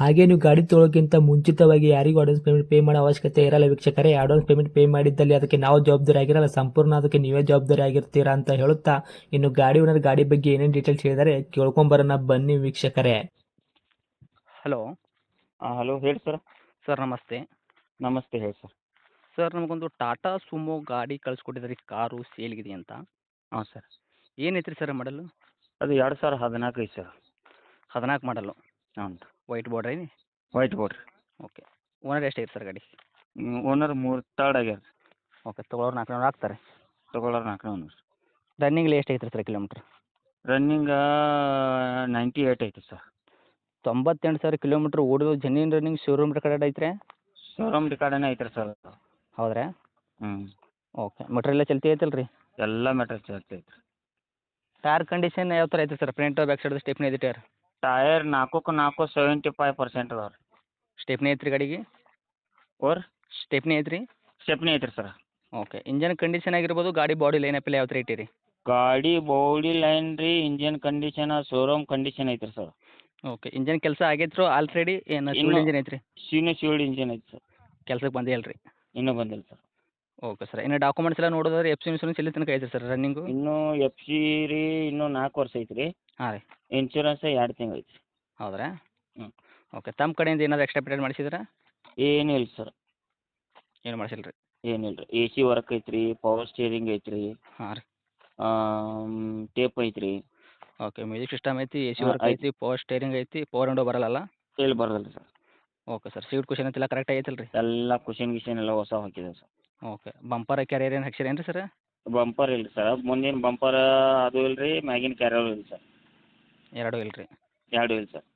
ಹಾಗೆ ನೀವು ಗಾಡಿ ತೊಳೋಕ್ಕಿಂತ ಮುಂಚಿತವಾಗಿ ಯಾರಿಗೂ ಅಡ್ವಾನ್ಸ್ ಪೇಮೆಂಟ್ ಪೇ ಮಾಡೋ ಅವಶ್ಯಕತೆ ಇರಲ್ಲ ವೀಕ್ಷಕರೇ. ಅಡ್ವಾನ್ಸ್ ಪೇಮೆಂಟ್ ಪೇ ಮಾಡಿದ್ದಲ್ಲಿ ಅದಕ್ಕೆ ನಾವು ಜವಾಬ್ದಾರಿ ಆಗಿರಲ್ಲ. ಸಂಪೂರ್ಣ ಅದಕ್ಕೆ ನೀವೇ ಜವಾಬ್ದಾರಿ ಆಗಿರ್ತೀರಾ ಅಂತ ಹೇಳುತ್ತಾ ಇನ್ನು ಗಾಡಿ ಓನರ್ ಗಾಡಿ ಬಗ್ಗೆ ಏನೇನು ಡೀಟೇಲ್ಸ್ ಹೇಳಿದರೆ ಕೇಳ್ಕೊಂಬರೋಣ ಬನ್ನಿ ವೀಕ್ಷಕರೇ. ಹಲೋ ಹಾಂ ಹಲೋ ಹೇಳಿ ಸರ್ ಸರ್ ನಮಸ್ತೆ. ನಮಸ್ತೆ ಹೇಳಿ ಸರ್ ಸರ್ ನಮಗೊಂದು ಟಾಟಾ ಸುಮೋ ಗಾಡಿ ಕಳಿಸ್ಕೊಟ್ಟಿದ್ರಿ. ಕಾರು ಸೇಲ್ಗಿದೆ ಅಂತ. ಹಾಂ ಸರ್ ಏನೈತ್ರಿ ಸರ್ ಮಾಡಲು? ಅದು ಎರಡು ಸಾವಿರ ಹದಿನಾಲ್ಕು ಐತೆ ಸರ್ ಹದಿನಾಲ್ಕು ಮಾಡಲು. ಹ್ಞೂ ವೈಟ್ ಬೋರ್ಡ್ ರೀ ವೈಟ್ ಬೋರ್ಡ್ ಓಕೆ ಓನರ್ ಎಷ್ಟು ಐತೆ ಸರ್ ಗಾಡಿ? ಓನರ್ ಮೂರು ತರ್ಡ್ ಆಗ್ಯಾರ. ಓಕೆ ತೊಗೊಳೋರು ನಾಲ್ಕು ನೂರು ಹಾಕ್ತಾರೆ. ತೊಗೊಳೋರು ನಾಲ್ಕು ನೂರು ರನ್ನಿಂಗ್ಲಿ ಎಷ್ಟು ಐತ್ರಿ sir kilometre running ninety eight ಐತೆ ಸರ್. ತೊಂಬತ್ತೆಂಟು ಸಾವಿರ ಕಿಲೋಮೀಟ್ರ್ ಓಡಿದು ಜೆನ್ಯೂನ್ ರನ್ನಿಂಗ್ ಶೋರೂಮ್ ರೆಕಾರ್ಡ್ ಐತ್ರಿ? ಶೋರೂಮ್ ರೆಕಾರ್ಡೇ ಐತೆ ಸರ್ ಹೌದ್ರಾ? ಹ್ಞೂ ಓಕೆ ಮಟ್ರೆಲ್ಲ ಚಲ್ತಿ ಐತಲ್ಲ ರೀ ಎಲ್ಲ ಮೆಟ್ರಿಯಲ್ ಚಲ್ತಿ ಐತೆ ಟೈರ್ ಕಂಡೀಷನ್ ಯಾವ ಥರ ಐತೆ sir? Front back side stepney ಇದೆ ಟೈರ್ ಟಯರ್ ನಾಲ್ಕಕ್ಕೆ ನಾಲ್ಕು ಸೆವೆಂಟಿ ಫೈವ್ ಪರ್ಸೆಂಟ್ ಅದಾವೆ ರೀ. ಸ್ಟೆಪ್ನಿ ಐತ್ರಿ ಗಾಡಿಗೆ? ಓರ್? ಸ್ಟೆಪ್ನಿ ಐತ್ರಿ? ಸ್ಟೆಪ್ನಿ ಐತ್ರಿ ಸರ್. ಓಕೆ ಇಂಜನ್ ಕಂಡೀಷನ್ ಆಗಿರ್ಬೋದು ಗಾಡಿ ಬಾಡಿ ಲೈನ್ ಅಪ್ ಯಾವ ಥರ ಇಟ್ಟಿರಿ? ಗಾಡಿ ಬಾಡಿ ಲೈನ್ ರೀ ಇಂಜಿನ್ ಕಂಡೀಷನ್ ಶೋರೂಮ್ ಕಂಡೀಷನ್ ಐತ್ರಿ ಸರ್. ಓಕೆ ಇಂಜನ್ ಕೆಲಸ ಆಗೈತ್ರೋ ಆಲ್ರೆಡಿ ಏನು ಇನ್ನು- ಇಂಜನ್ ಐತ್ರಿ? ಸೀನಿಯರ್ ಶಿವಲ್ಡ್ ಇಂಜಿನ್ ಐತೆ ಸರ್. ಕೆಲ್ಸಕ್ಕೆ ಬಂದೇ ಅಲ್ರಿ ಇನ್ನೂ ಬಂದಿಲ್ಲ ಸರ್. ಓಕೆ ಸರ್ ಇನ್ನು ಡಾಕ್ಯುಮೆಂಟ್ಸ್ ಎಲ್ಲ ನೋಡೋದಾದ್ರೆ ಎಫ್ ಸಿ ಇನ್ಶೂರೆನ್ಸ್ ಎಲ್ಲಿ ತನಕ ಐತೆ ಸರ್ ರನ್ನಿಂಗು ಇನ್ನೂ ಎಫ್ ಸಿ ರೀ ಇನ್ನೂ ನಾಲ್ಕು ವರ್ಷ ಐತೆ ರೀ ಹಾಂ ರೀ. ಇನ್ಶೂರೆನ್ಸ್ ಎರಡು ತಿಂಗಳು ಐತಿ ಹೌದ್ರಾ? ಹ್ಞೂ. ಓಕೆ ತಮ್ಮ ಕಡೆಯಿಂದ ಏನಾದ್ರು ಎಕ್ಸ್ಟ್ರಾ ಪೇಮೆಂಟ್ ಮಾಡಿಸಿದ್ರಾ? ಏನೂ ಇಲ್ಲ ಸರ್. ಏನು ಮಾಡಿಸಿಲ್ಲ ರೀ? ಏನಿಲ್ಲ ರೀ. ಎ ಸಿ ವರ್ಕ್ ಐತ್ರಿ ಪವರ್ ಸ್ಟೀರಿಂಗ್ ಐತ್ರಿ ಹಾಂ ರೀ. ಟೇಪ್ ಐತ್ರಿ. ಓಕೆ ಮ್ಯೂಸಿಕ್ ಸಿಸ್ಟಮ್ ಐತಿ ಎ ಸಿ ವರ್ಕ್ ಐತಿ. ಪವರ್ ಸ್ಟೇರಿಂಗ್ ಐತಿ ಪವರ್ ವಿಂಡೋ ಬರಲ್ಲ ಇಲ್ಲಿ ಬರೋದಿಲ್ಲ sir. Okay sir seat cushion ಅಂತೆಲ್ಲ ಕರೆಕ್ಟ್ ಐತಲ್ಲ ರೀ ಎಲ್ಲ ಕುಷನ್ ಗಿಷನ್ ಎಲ್ಲ ಹೊಸ ಹಾಕಿದೆ ಸರ್. ಓಕೆ ಬಂಪರ್ ಕ್ಯಾರಿಯರ್ ಏನು ಹಾಕ್ಸಿರೇನು ರೀ ಸರ್ ಬಂಪರ್ ಇಲ್ಲ ಸರ್ ಮುಂದಿನ ಬಂಪರ್ ಅದು ಇಲ್ಲ ರೀ ಮ್ಯಾಗಿನ ಕ್ಯಾರಿಯರ್ ಇಲ್ಲ ಸರ್ ಎರಡೂ ಇಲ್ಲ ರೀ ಎರಡು ಇಲ್ಲ ಸರ್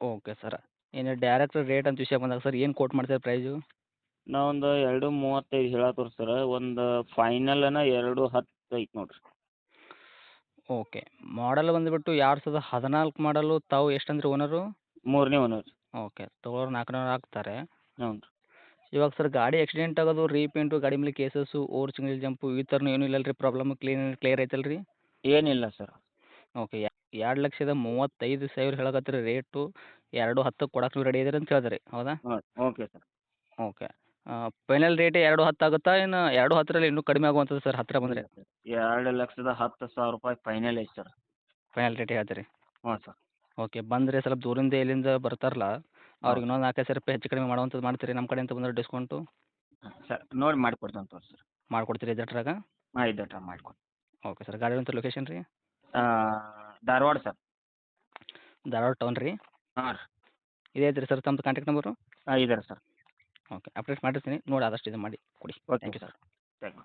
ಓಕೆ ಸರ್ ಏನು ಡೈರೆಕ್ಟ್ ರೇಟ್ ಅಂತ ವಿಷಯ ಬಂದಾಗ ಸರ್ ಏನು ಕೋಟ್ ಮಾಡ್ತೀರಿ ಪ್ರೈಸು ನಾವೊಂದು ಎರಡು ಮೂವತ್ತೈದು ಹೇಳತ್ತವ್ರಿ ಸರ್ ಒಂದು ಫೈನಲ್ನ ಎರಡು ಹತ್ತು ಐತೆ ನೋಡಿರಿ ಓಕೆ ಮಾಡಲ್ ಬಂದುಬಿಟ್ಟು ಎರಡು ಸಾವಿರದ ಹದಿನಾಲ್ಕು ಮಾಡಲು ತಾವು ಎಷ್ಟು ಅಂದ್ರೆ ಓನರು ಮೂರನೇ ಓನರ್ ಓಕೆ ತೊಗೊಳೋರು ನಾಲ್ಕುನೂರು ಹಾಕ್ತಾರೆ ಹ್ಞೂ ರೀ ಇವಾಗ ಸರ್ ಗಾಡಿ ಆಕ್ಸಿಡೆಂಟ್ ಆಗೋದು ರೀಪೇಂಟು ಗಾಡಿ ಮೇಲೆ ಕೇಸಸ್ಸು ಓವರ್ ಸಿಂಗಲ್ ಜಂಪು ಈ ಥರ ಏನೂ ಇಲ್ಲ ರೀ ಪ್ರಾಬ್ಲಮ್ ಕ್ಲೀನ್ ಕ್ಲಿಯರ್ ಐತಲ್ಲ ರೀ ಏನಿಲ್ಲ ಸರ್. ಓಕೆ ಎರಡು ಲಕ್ಷದ ಮೂವತ್ತೈದು ಸಾವಿರ ಹೇಳಕತ್ತೀರಿ ರೇಟು ಎರಡು ಹತ್ತಕ್ಕೆ ಕೊಡಕ್ಕೆ ನೀವು ರೆಡಿ ಇದೀರಿ ಅಂತ ಹೇಳಿದ್ರಿ ಹೌದಾ? ಹಾಂ okay sir okay final rate ಎರಡು ಹತ್ತು ಆಗುತ್ತಾ? ಇನ್ನು ಎರಡು ಹತ್ತರಲ್ಲಿ ಇನ್ನೂ ಕಡಿಮೆ ಆಗುವಂಥದ್ದು ಸರ್ ಹತ್ತಿರ ಬಂದರೆ? ಎರಡು ಲಕ್ಷದ ಹತ್ತು ಸಾವಿರ ರೂಪಾಯಿ ಫೈನಲ್ ಐತೆ ಸರ್ ಫೈನಲ್ ರೇಟ್ ಹೇಳ್ತೀರಿ? ಹಾಂ ಸರ್ ಓಕೆ ಬಂದರೆ ಸ್ವಲ್ಪ ದೂರಿಂದ ಎಲ್ಲಿಂದ ಬರ್ತಾರಲ್ಲ? ಅವ್ರಿಗೆ ಇನ್ನೊಂದು ನಾಲ್ಕೈದು ಸಾವಿರ ರೂಪಾಯಿ ಹೆಚ್ಚು ಕಡಿಮೆ ಮಾಡುವಂಥದ್ದು ಮಾಡ್ತೀರಿ ನಮ್ಮ ಕಡೆಯಿಂದ ಬಂದರೆ ಡಿಸ್ಕೌಂಟು? ಸರ್ ನೋಡಿ ಮಾಡಿಕೊಡ್ತೇನೆ ತೋರಿ ಸರ್ ಮಾಡಿಕೊಡ್ತೀರಿ ಇದ್ರಾಗ ಹಾಂ ಇದೆ ಮಾಡಿಕೊಡಿ ಓಕೆ ಸರ್ ಗಾಡಿ ಅಂತ ಲೊಕೇಶನ್ ರೀ? ಧಾರವಾಡ ಸರ್. ಧಾರವಾಡ ಟೌನ್ ರೀ? ಹಾಂ ರೀ. ಇದೇ ಐತ್ರಿ ಸರ್ ತಮ್ಮದು ಕಾಂಟ್ಯಾಕ್ಟ್ ನಂಬರು ಹಾಂ ಇದೆ ಸರ್. ಓಕೆ ಅಪ್ಡೇಟ್ ಮಾಡಿರ್ತೀನಿ ನೋಡಿ ಆದಷ್ಟು ಇದು ಮಾಡಿ ಕೊಡಿ. Okay thank you sir. Thank you